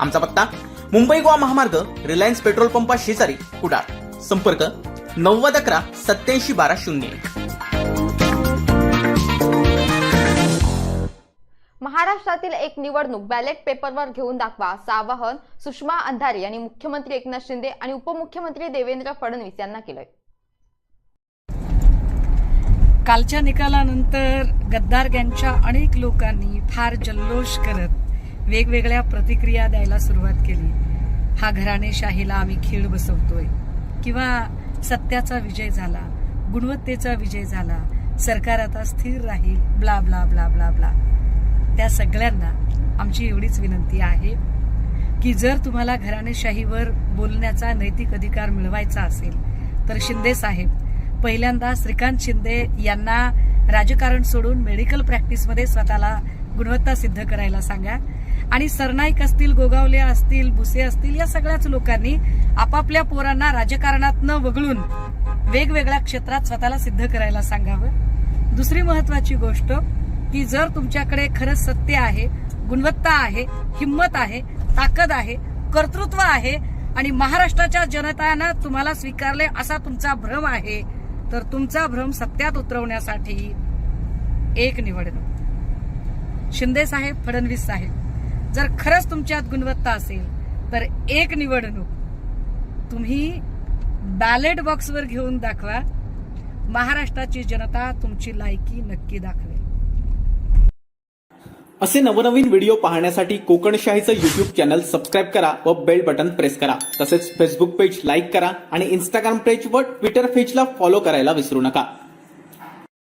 आमचा पत्ता मुंबई गोवा महामार्ग रिलायन्स पेट्रोल पंपा शेजारी कुडाळ. संपर्क नव्वद अकरा सत्याऐंशी बारा शून्य एक. महाराष्ट्रातील एक निवडणूक बॅलेट पेपरवर घेऊन दाखवा असं आवाहन सुषमा अंधारे यांनी मुख्यमंत्री एकनाथ शिंदे आणि उपमुख्यमंत्री देवेंद्र फडणवीस यांना केलंय. कालच्या निकालानंतर गद्दार गँगच्या अनेक लोकांनी फार जल्लोष करत वेगवेगळ्या प्रतिक्रिया द्यायला सुरुवात केली. हा घराणेशाहीला आम्ही खीळ बसवतोय. किंवा सत्याचा विजय झाला गुणवत्तेचा विजय झाला सरकार आता स्थिर राहील blah blah blah blah blah. त्या सगळ्यांना आमची एवढीच विनंती आहे की जर तुम्हाला घराणेशाहीवर बोलण्याचा नैतिक अधिकार मिळवायचा असेल तर शिंदे साहेब पहिल्यांदा श्रीकांत शिंदे यांना राजकारण सोडून मेडिकल प्रॅक्टिसमध्ये स्वतःला गुणवत्ता सिद्ध करायला सांगा. आणि सरनाईक असतील गोगावले असतील भुसे असतील या सगळ्याच लोकांनी आपापल्या पोरांना राजकारणात न वगळून वेगवेगळ्या क्षेत्रात स्वतःला सिद्ध करायला सांगावं. दुसरी महत्वाची गोष्ट की जर तुमच्याकडे खरंच सत्य आहे गुणवत्ता आहे हिंमत आहे ताकद आहे कर्तृत्व आहे आणि महाराष्ट्राच्या जनतानं तुम्हाला स्वीकारले असा तुमचा भ्रम आहे तर तुमचा भ्रम सत्यात उतरवण्यासाठी एक निवडणूक. शिंदे साहेब फडणवीस साहेब. जर खरंच तुमच्यात गुणवत्ता असेल तर एक निवडणूक तुम्ही बॅलेट बॉक्सवर घेऊन दाखवा. महाराष्ट्राची जनता तुमची लायकी नक्की दाखवेल. असे नवनवीन व्हिडिओ पाहण्यासाठी कोकणशाहीचं युट्यूब चॅनल सबस्क्राईब करा व बेल बटन प्रेस करा. तसेच फेसबुक पेज लाईक करा आणि इंस्टाग्राम पेज व ट्विटर पेजला फॉलो करायला विसरू नका.